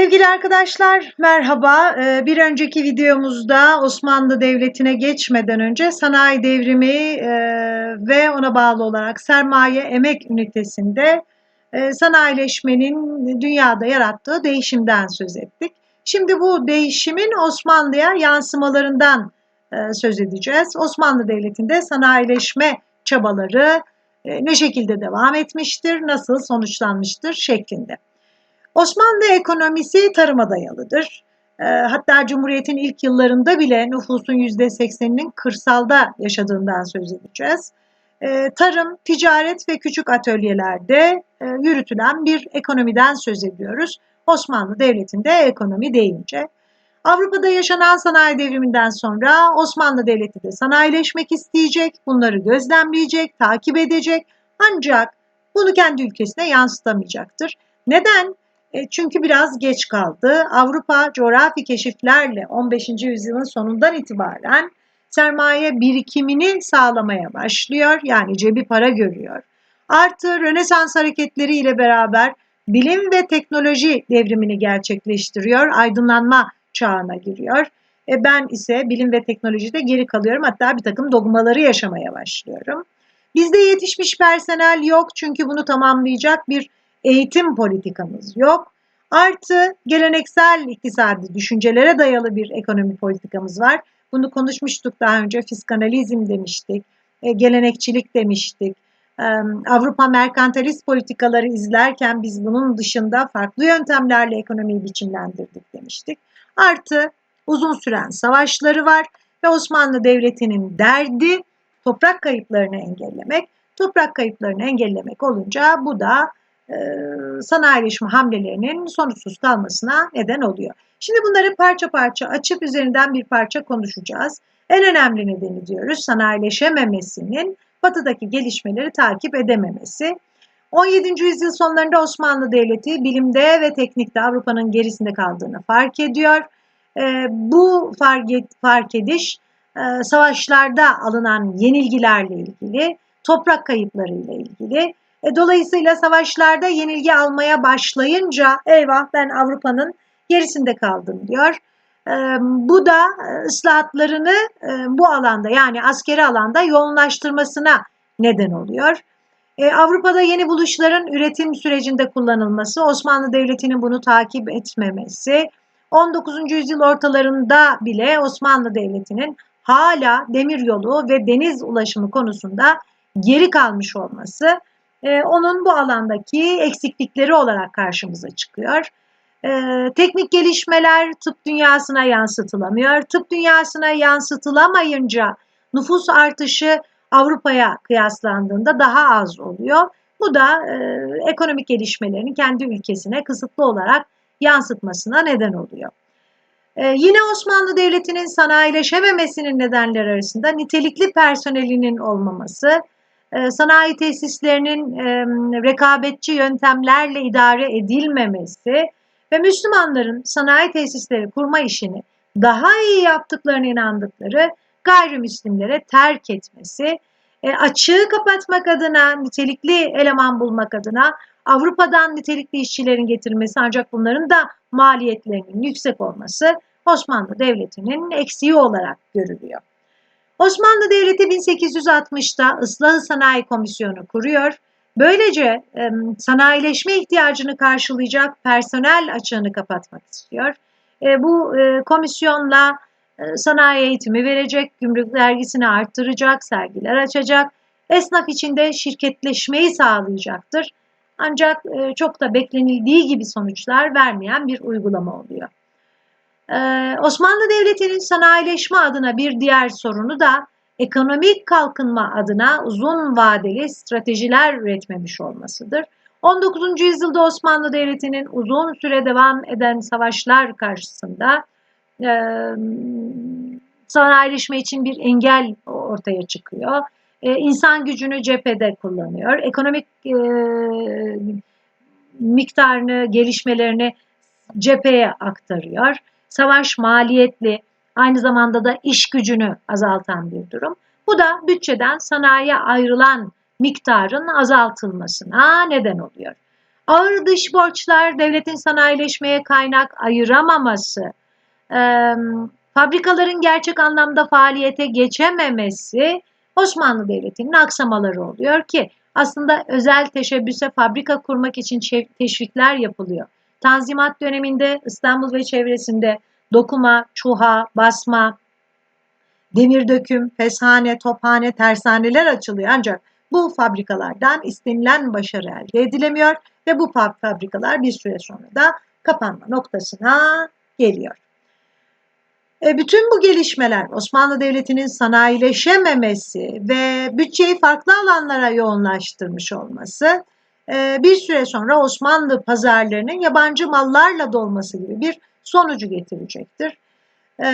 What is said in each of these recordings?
Sevgili arkadaşlar merhaba. Ee, Bir önceki videomuzda Osmanlı Devleti'ne geçmeden önce sanayi devrimi e, ve ona bağlı olarak sermaye emek ünitesinde e, sanayileşmenin dünyada yarattığı değişimden söz ettik. Şimdi bu değişimin Osmanlı'ya yansımalarından e, söz edeceğiz. Osmanlı Devleti'nde sanayileşme çabaları ne şekilde devam etmiştir, nasıl sonuçlanmıştır şeklinde. Osmanlı ekonomisi tarıma dayalıdır. E, hatta Cumhuriyet'in ilk yıllarında bile nüfusun %80'inin kırsalda yaşadığından söz edeceğiz. E, tarım, ticaret ve küçük atölyelerde e, yürütülen bir ekonomiden söz ediyoruz. Osmanlı Devleti'nde ekonomi deyince. Avrupa'da yaşanan sanayi devriminden sonra Osmanlı Devleti de sanayileşmek isteyecek, bunları gözlemleyecek, takip edecek ancak bunu kendi ülkesine yansıtamayacaktır. Neden? E, çünkü biraz geç kaldı. Avrupa coğrafi keşiflerle 15. yüzyılın sonundan itibaren sermaye birikimini sağlamaya başlıyor. Yani cebi para görüyor. Artı Rönesans hareketleri ile beraber bilim ve teknoloji devrimini gerçekleştiriyor. Aydınlanma çağına giriyor. E ben ise bilim ve teknolojide geri kalıyorum. Hatta bir takım dogmaları yaşamaya başlıyorum. Bizde yetişmiş personel yok çünkü bunu tamamlayacak bir eğitim politikamız yok. Artı geleneksel iktisadi düşüncelere dayalı bir ekonomi politikamız var. Bunu konuşmuştuk daha önce. Fiskanalizm demiştik, e, gelenekçilik demiştik. E, Avrupa merkantilist politikaları izlerken biz bunun dışında farklı yöntemlerle ekonomiyi biçimlendirdik demiştik. Artı uzun süren savaşları var ve Osmanlı Devleti'nin derdi toprak kayıplarını engellemek. Toprak kayıplarını engellemek olunca bu da sanayileşme hamlelerinin sonuçsuz kalmasına neden oluyor. Şimdi bunları parça parça açıp üzerinden bir parça konuşacağız. En önemli nedeni diyoruz sanayileşememesinin batıdaki gelişmeleri takip edememesi. 17. yüzyıl sonlarında Osmanlı Devleti bilimde ve teknikte Avrupa'nın gerisinde kaldığını fark ediyor. E, bu fark ediş e, savaşlarda alınan yenilgilerle ilgili, toprak kayıplarıyla ilgili e, dolayısıyla savaşlarda yenilgi almaya başlayınca eyvah ben Avrupa'nın gerisinde kaldım diyor. E, bu da ıslahatlarını e, bu alanda yani askeri alanda yoğunlaştırmasına neden oluyor. E, Avrupa'da yeni buluşların üretim sürecinde kullanılması, Osmanlı Devleti'nin bunu takip etmemesi, 19. yüzyıl ortalarında bile Osmanlı Devleti'nin hala demiryolu ve deniz ulaşımı konusunda geri kalmış olması e, onun bu alandaki eksiklikleri olarak karşımıza çıkıyor. E, teknik gelişmeler tıp dünyasına yansıtılamıyor. Tıp dünyasına yansıtılamayınca nüfus artışı Avrupa'ya kıyaslandığında daha az oluyor. Bu da e, ekonomik gelişmelerini kendi ülkesine kısıtlı olarak yansıtmasına neden oluyor. Ee, yine Osmanlı Devleti'nin sanayileşememesinin nedenleri arasında nitelikli personelinin olmaması, sanayi tesislerinin rekabetçi yöntemlerle idare edilmemesi ve Müslümanların sanayi tesisleri kurma işini daha iyi yaptıklarına inandıkları gayrimüslimlere terk etmesi, e, açığı kapatmak adına, nitelikli eleman bulmak adına Avrupa'dan nitelikli işçilerin getirilmesi ancak bunların da maliyetlerinin yüksek olması Osmanlı Devleti'nin eksiği olarak görülüyor. Osmanlı Devleti 1860'da Islah Sanayi Komisyonu kuruyor. Böylece sanayileşme ihtiyacını karşılayacak personel açığını kapatmak istiyor. E, bu e, komisyonla e, sanayi eğitimi verecek, gümrük vergisini arttıracak, sergiler açacak, esnaf içinde şirketleşmeyi sağlayacaktır. Ancak çok da beklenildiği gibi sonuçlar vermeyen bir uygulama oluyor. Ee, Osmanlı Devleti'nin sanayileşme adına bir diğer sorunu da ekonomik kalkınma adına uzun vadeli stratejiler üretmemiş olmasıdır. 19. yüzyılda Osmanlı Devleti'nin uzun süre devam eden savaşlar karşısında e, sanayileşme için bir engel ortaya çıkıyor. E, insan gücünü cephede kullanıyor. Ekonomik e, miktarını, gelişmelerini cepheye aktarıyor. Savaş maliyetli, aynı zamanda da iş gücünü azaltan bir durum. Bu da bütçeden sanayiye ayrılan miktarın azaltılmasına neden oluyor. Ağır dış borçlar, devletin sanayileşmeye kaynak ayıramaması, e, fabrikaların gerçek anlamda faaliyete geçememesi Osmanlı Devleti'nin aksamaları oluyor ki aslında özel teşebbüse fabrika kurmak için teşvikler yapılıyor. Tanzimat döneminde İstanbul ve çevresinde dokuma, çuha, basma, demir döküm, feshane, tophane, tersaneler açılıyor ancak bu fabrikalardan istenilen başarı elde edilemiyor ve bu fabrikalar bir süre sonra da kapanma noktasına geliyor. E, bütün bu gelişmeler Osmanlı Devleti'nin sanayileşememesi ve bütçeyi farklı alanlara yoğunlaştırmış olması bir süre sonra Osmanlı pazarlarının yabancı mallarla dolması gibi bir sonucu getirecektir. E,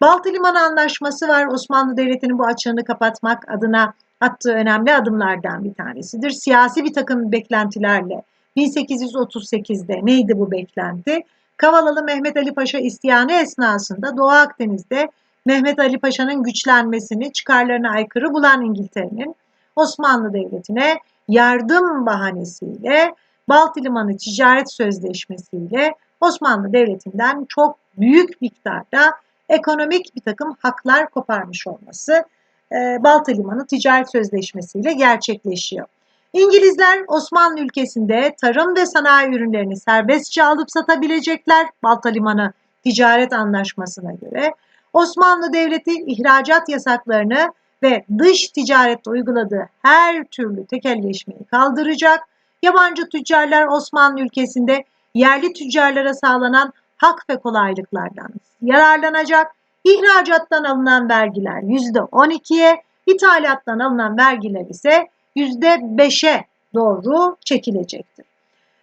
Baltı Limanı Anlaşması var. Osmanlı Devleti'nin bu açığını kapatmak adına attığı önemli adımlardan bir tanesidir. Siyasi bir takım beklentilerle 1838'de neydi bu beklenti? Kavalalı Mehmet Ali Paşa isyanı esnasında Doğu Akdeniz'de Mehmet Ali Paşa'nın güçlenmesini çıkarlarına aykırı bulan İngiltere'nin Osmanlı Devleti'ne yardım bahanesiyle Baltı Limanı Ticaret Sözleşmesi'yle Osmanlı Devleti'nden çok büyük miktarda ekonomik bir takım haklar koparmış olması e, Baltı Limanı Ticaret Sözleşmesi ile gerçekleşiyor. İngilizler Osmanlı ülkesinde tarım ve sanayi ürünlerini serbestçe alıp satabilecekler Balta Limanı Ticaret Anlaşması'na göre. Osmanlı Devleti ihracat yasaklarını ve dış ticarette uyguladığı her türlü tekelleşmeyi kaldıracak. Yabancı tüccarlar Osmanlı ülkesinde yerli tüccarlara sağlanan hak ve kolaylıklardan yararlanacak. İhracattan alınan vergiler %12'ye, ithalattan alınan vergiler ise %5'e doğru çekilecektir.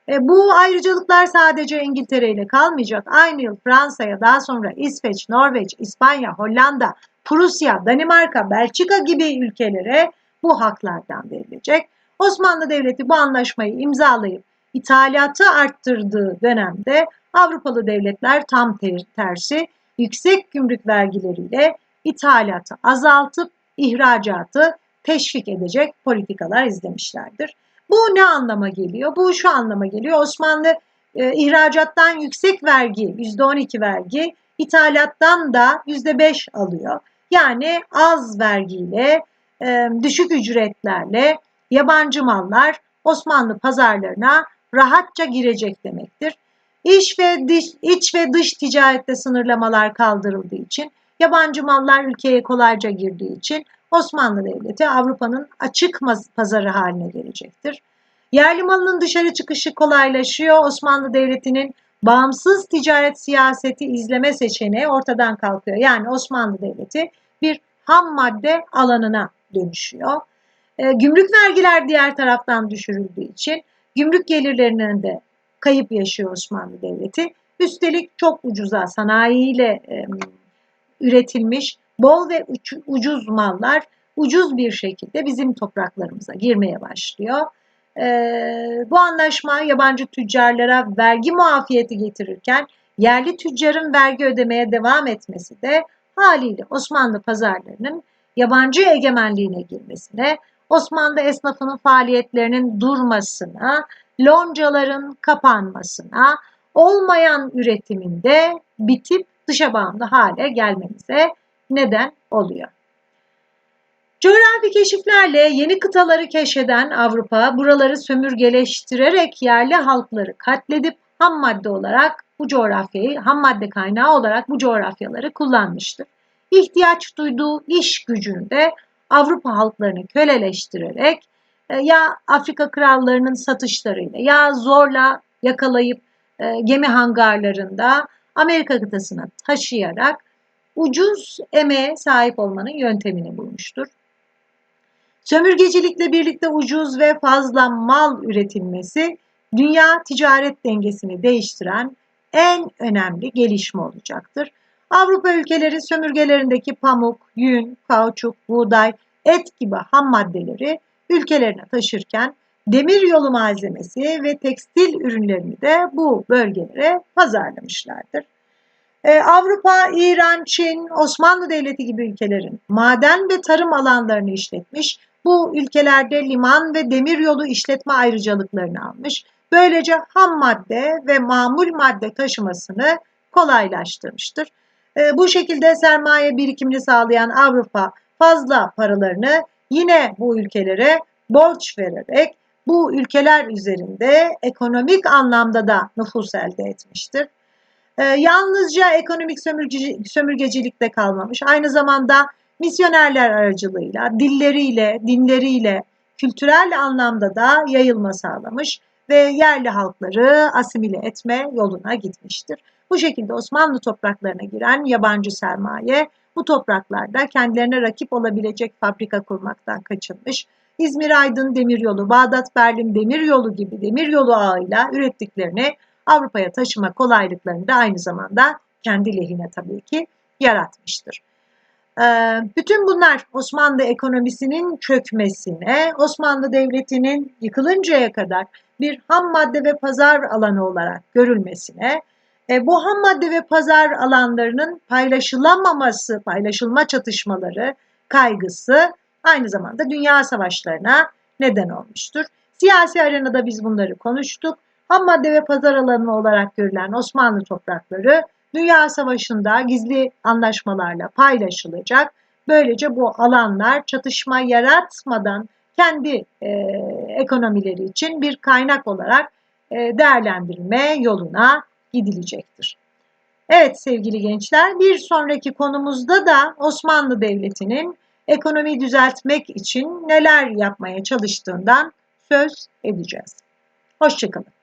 E, bu ayrıcalıklar sadece İngiltere ile kalmayacak. Aynı yıl Fransa'ya, daha sonra İsveç, Norveç, İspanya, Hollanda, Prusya, Danimarka, Belçika gibi ülkelere bu haklardan verilecek. Osmanlı Devleti bu anlaşmayı imzalayıp ithalatı arttırdığı dönemde Avrupalı devletler tam tersi yüksek gümrük vergileriyle ithalatı azaltıp ihracatı teşvik edecek politikalar izlemişlerdir. Bu ne anlama geliyor? Bu şu anlama geliyor. Osmanlı e, ihracattan yüksek vergi, %12 vergi, ithalattan da %5 alıyor. Yani az vergiyle, e, düşük ücretlerle yabancı mallar Osmanlı pazarlarına rahatça girecek demektir. İç ve dış, iç ve dış ticarette sınırlamalar kaldırıldığı için, yabancı mallar ülkeye kolayca girdiği için Osmanlı Devleti Avrupa'nın açık pazarı haline gelecektir. Yerli malının dışarı çıkışı kolaylaşıyor. Osmanlı Devleti'nin bağımsız ticaret siyaseti izleme seçeneği ortadan kalkıyor. Yani Osmanlı Devleti bir ham madde alanına dönüşüyor. E, gümrük vergiler diğer taraftan düşürüldüğü için gümrük gelirlerinin de kayıp yaşıyor Osmanlı Devleti. Üstelik çok ucuza sanayiyle e, üretilmiş bol ve ucuz mallar ucuz bir şekilde bizim topraklarımıza girmeye başlıyor. Ee, bu anlaşma yabancı tüccarlara vergi muafiyeti getirirken yerli tüccarın vergi ödemeye devam etmesi de haliyle Osmanlı pazarlarının yabancı egemenliğine girmesine, Osmanlı esnafının faaliyetlerinin durmasına, loncaların kapanmasına, olmayan üretiminde bitip dışa bağımlı hale gelmemize neden oluyor. Coğrafi keşiflerle yeni kıtaları keşfeden Avrupa buraları sömürgeleştirerek yerli halkları katledip ham madde olarak bu coğrafyayı, ham madde kaynağı olarak bu coğrafyaları kullanmıştır. İhtiyaç duyduğu iş gücünü de Avrupa halklarını köleleştirerek e, ya Afrika krallarının satışlarıyla ya zorla yakalayıp e, gemi hangarlarında Amerika kıtasına taşıyarak ucuz emeğe sahip olmanın yöntemini bulmuştur. Sömürgecilikle birlikte ucuz ve fazla mal üretilmesi dünya ticaret dengesini değiştiren en önemli gelişme olacaktır. Avrupa ülkeleri sömürgelerindeki pamuk, yün, kauçuk, buğday, et gibi ham maddeleri ülkelerine taşırken demir yolu malzemesi ve tekstil ürünlerini de bu bölgelere pazarlamışlardır. Ee, Avrupa, İran, Çin, Osmanlı Devleti gibi ülkelerin maden ve tarım alanlarını işletmiş, bu ülkelerde liman ve demiryolu işletme ayrıcalıklarını almış, Böylece ham madde ve mamul madde taşımasını kolaylaştırmıştır. E, bu şekilde sermaye birikimini sağlayan Avrupa fazla paralarını yine bu ülkelere borç vererek bu ülkeler üzerinde ekonomik anlamda da nüfus elde etmiştir. E, yalnızca ekonomik sömürgeci, sömürgecilikte kalmamış. Aynı zamanda misyonerler aracılığıyla, dilleriyle, dinleriyle, kültürel anlamda da yayılma sağlamış ve yerli halkları asimile etme yoluna gitmiştir. Bu şekilde Osmanlı topraklarına giren yabancı sermaye bu topraklarda kendilerine rakip olabilecek fabrika kurmaktan kaçınmış. İzmir Aydın Demiryolu, Bağdat Berlin Demiryolu gibi demiryolu ağıyla ürettiklerini Avrupa'ya taşıma kolaylıklarını da aynı zamanda kendi lehine tabii ki yaratmıştır. Ee, bütün bunlar Osmanlı ekonomisinin çökmesine, Osmanlı Devleti'nin yıkılıncaya kadar bir ham madde ve pazar alanı olarak görülmesine, e, bu ham madde ve pazar alanlarının paylaşılamaması, paylaşılma çatışmaları, kaygısı aynı zamanda dünya savaşlarına neden olmuştur. Siyasi arenada biz bunları konuştuk. Ham madde ve pazar alanı olarak görülen Osmanlı toprakları Dünya Savaşı'nda gizli anlaşmalarla paylaşılacak. Böylece bu alanlar çatışma yaratmadan kendi e, ekonomileri için bir kaynak olarak e, değerlendirme yoluna gidilecektir. Evet sevgili gençler bir sonraki konumuzda da Osmanlı Devleti'nin ekonomiyi düzeltmek için neler yapmaya çalıştığından söz edeceğiz. Hoşçakalın.